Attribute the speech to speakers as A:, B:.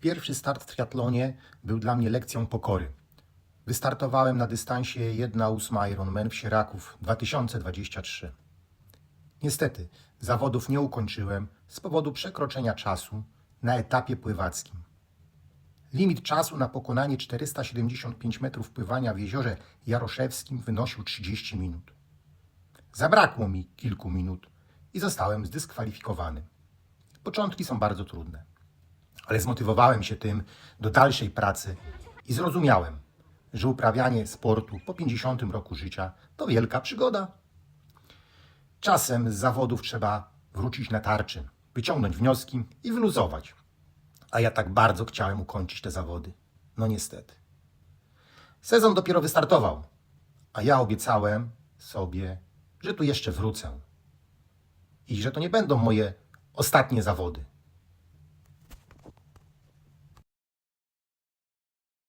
A: Pierwszy start w triatlonie był dla mnie lekcją pokory. Wystartowałem na dystansie 1,8 Ironman w Sieraków 2023. Niestety, zawodów nie ukończyłem z powodu przekroczenia czasu na etapie pływackim. Limit czasu na pokonanie 475 metrów pływania w jeziorze Jaroszewskim wynosił 30 minut. Zabrakło mi kilku minut i zostałem zdyskwalifikowany. Początki są bardzo trudne ale zmotywowałem się tym do dalszej pracy i zrozumiałem, że uprawianie sportu po 50 roku życia to wielka przygoda. Czasem z zawodów trzeba wrócić na tarczy, wyciągnąć wnioski i wyluzować. A ja tak bardzo chciałem ukończyć te zawody. No niestety. Sezon dopiero wystartował, a ja obiecałem sobie, że tu jeszcze wrócę. I że to nie będą moje ostatnie zawody.